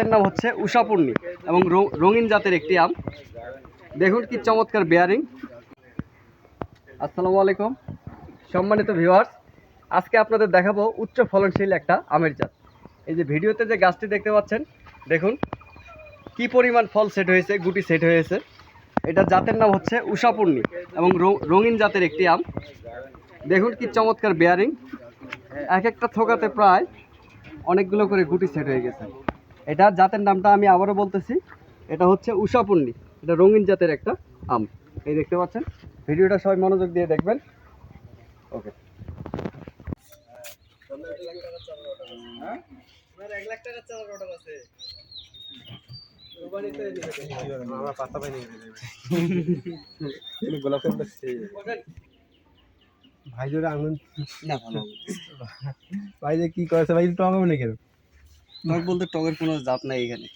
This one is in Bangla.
জাতের নাম হচ্ছে উষাপূর্ণি এবং রঙিন জাতের একটি আম। দেখুন কি চমৎকার বেয়ারিং আসসালামু আলাইকুম। সম্মানিত ভিউয়ার্স আজকে আপনাদের দেখাবো উচ্চ ফলনশীল একটা আমের জাত। এই যে ভিডিওতে যে গাছটি দেখতে পাচ্ছেন, দেখুন কি পরিমাণ ফল সেট হয়েছে, গুটি সেট হয়েছে। এটা জাতের নাম হচ্ছে উষাপূর্ণি এবং রঙিন জাতের একটি আম। দেখুন কি চমৎকার বেয়ারিং এক একটা থোকাতে প্রায় অনেকগুলো করে গুটি সেট হয়ে গেছে। এটা জাতের নামটা আমি আবারও বলতেছি। এটা হচ্ছে উষাপূর্ণি এটা রঙিন জাতের একটা আম। এই দেখতে পাচ্ছেন? ভিডিওটা সবাই মনোযোগ দিয়ে দেখবেন। ওকে। ভাই ভালো ভাই যে কি করেছে? ভাই টঙ্গাবো না কেন টক বলতে টকের কোনো জাত নাই এখানে।